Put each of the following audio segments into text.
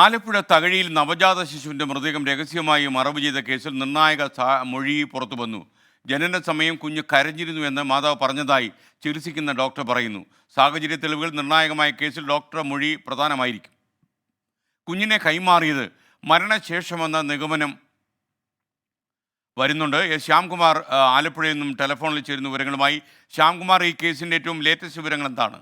ആലപ്പുഴ തകഴിയിൽ നവജാത ശിശുവിന്റെ മൃതദേഹം രഹസ്യമായി മറവ് ചെയ്ത കേസിൽ നിർണായക മൊഴി പുറത്തു വന്നു. ജനന സമയം കുഞ്ഞ് കരഞ്ഞിരുന്നു എന്ന് മാതാവ് പറഞ്ഞതായി ചികിത്സിക്കുന്ന ഡോക്ടർ പറയുന്നു. സാഹചര്യ തെളിവുകൾ നിർണായകമായ കേസിൽ ഡോക്ടർ മൊഴി പ്രധാനമായിരിക്കും. കുഞ്ഞിനെ കൈമാറിയത് മരണശേഷമെന്ന നിഗമനം വരുന്നുണ്ട്. എസ് ശ്യാംകുമാർ ആലപ്പുഴയിൽ നിന്നും ടെലിഫോണിൽ ചേരുന്ന വിവരങ്ങളുമായി ശ്യാംകുമാർ ഈ കേസിന്റെ ഏറ്റവും ലേറ്റസ്റ്റ് വിവരങ്ങൾ എന്താണ്?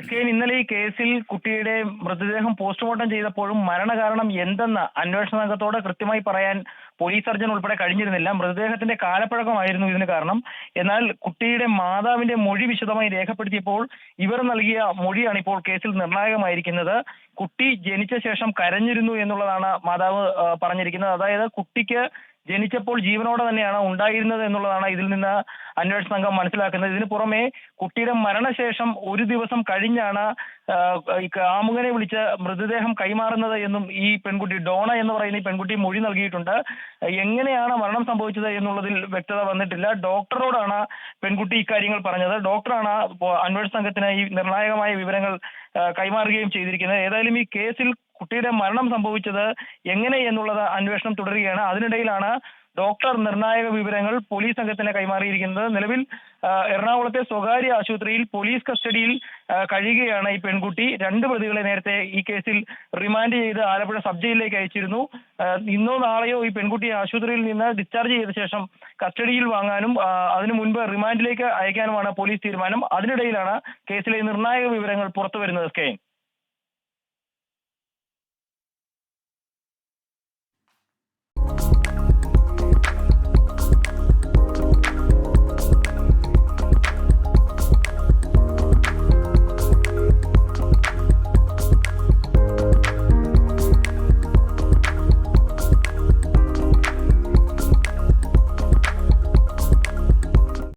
എസ് ഇന്നലെ ഈ കേസിൽ കുട്ടിയുടെ മൃതദേഹം പോസ്റ്റ്മോർട്ടം ചെയ്തപ്പോഴും മരണകാരണം എന്തെന്ന് അന്വേഷണ സംഘത്തോട് കൃത്യമായി പറയാൻ പോലീസ് സർജൻ ഉൾപ്പെടെ കഴിഞ്ഞിരുന്നില്ല. മൃതദേഹത്തിന്റെ കാലപ്പഴക്കമായിരുന്നു ഇതിന് കാരണം. എന്നാൽ കുട്ടിയുടെ മാതാവിന്റെ മൊഴി വിശദമായി രേഖപ്പെടുത്തിയപ്പോൾ ഇവർ നൽകിയ മൊഴിയാണ് ഇപ്പോൾ കേസിൽ നിർണായകമായിരിക്കുന്നത്. കുട്ടി ജനിച്ച ശേഷം കരഞ്ഞിരുന്നു എന്നുള്ളതാണ് മാതാവ് പറഞ്ഞിരിക്കുന്നത്. അതായത് കുട്ടിക്ക് ജനിച്ചപ്പോൾ ജീവനോടെ തന്നെയാണ് ഉണ്ടായിരുന്നത് എന്നുള്ളതാണ് ഇതിൽ നിന്ന് അന്വേഷണ സംഘം മനസ്സിലാക്കുന്നത്. ഇതിന് പുറമെ കുട്ടിയുടെ മരണശേഷം ഒരു ദിവസം കഴിഞ്ഞാണ് ആ, ഈ കാമുകനെ വിളിച്ച് മൃതദേഹം കൈമാറുന്നത് എന്നും ഈ പെൺകുട്ടി ഡോണ എന്ന് പറയുന്ന ഈ പെൺകുട്ടി മൊഴി നൽകിയിട്ടുണ്ട്. എങ്ങനെയാണ് മരണം സംഭവിച്ചത് എന്നുള്ളതിൽ വ്യക്തത വന്നിട്ടില്ല. ഡോക്ടറോടാണ് പെൺകുട്ടി ഇക്കാര്യങ്ങൾ പറഞ്ഞത്. ഡോക്ടറാണ് അന്വേഷണ സംഘത്തിന് ഈ നിർണായകമായ വിവരങ്ങൾ കൈമാറുകയും ചെയ്തിരിക്കുന്നത്. ഏതായാലും ഈ കേസിൽ കുട്ടിയുടെ മരണം സംഭവിച്ചത് എങ്ങനെ എന്നുള്ളത് അന്വേഷണം തുടരുകയാണ്. അതിനിടയിലാണ് ഡോക്ടർ നിർണായക വിവരങ്ങൾ പോലീസ് സംഘത്തിന് കൈമാറിയിരിക്കുന്നത്. നിലവിൽ എറണാകുളത്തെ സ്വകാര്യ ആശുപത്രിയിൽ പോലീസ് കസ്റ്റഡിയിൽ കഴിയുകയാണ് ഈ പെൺകുട്ടി. രണ്ട് പ്രതികളെ നേരത്തെ ഈ കേസിൽ റിമാൻഡ് ചെയ്ത് ആലപ്പുഴ സബ് ജയിലിലേക്ക് അയച്ചിരുന്നു. ഇന്നോ നാളെയോ ഈ പെൺകുട്ടിയെ ആശുപത്രിയിൽ നിന്ന് ഡിസ്ചാർജ് ചെയ്ത ശേഷം കസ്റ്റഡിയിൽ വാങ്ങാനും അതിനു മുൻപ് റിമാൻഡിലേക്ക് അയക്കാനുമാണ് പോലീസ് തീരുമാനം. അതിനിടയിലാണ് കേസിലെ നിർണായക വിവരങ്ങൾ പുറത്തു വരുന്നത്.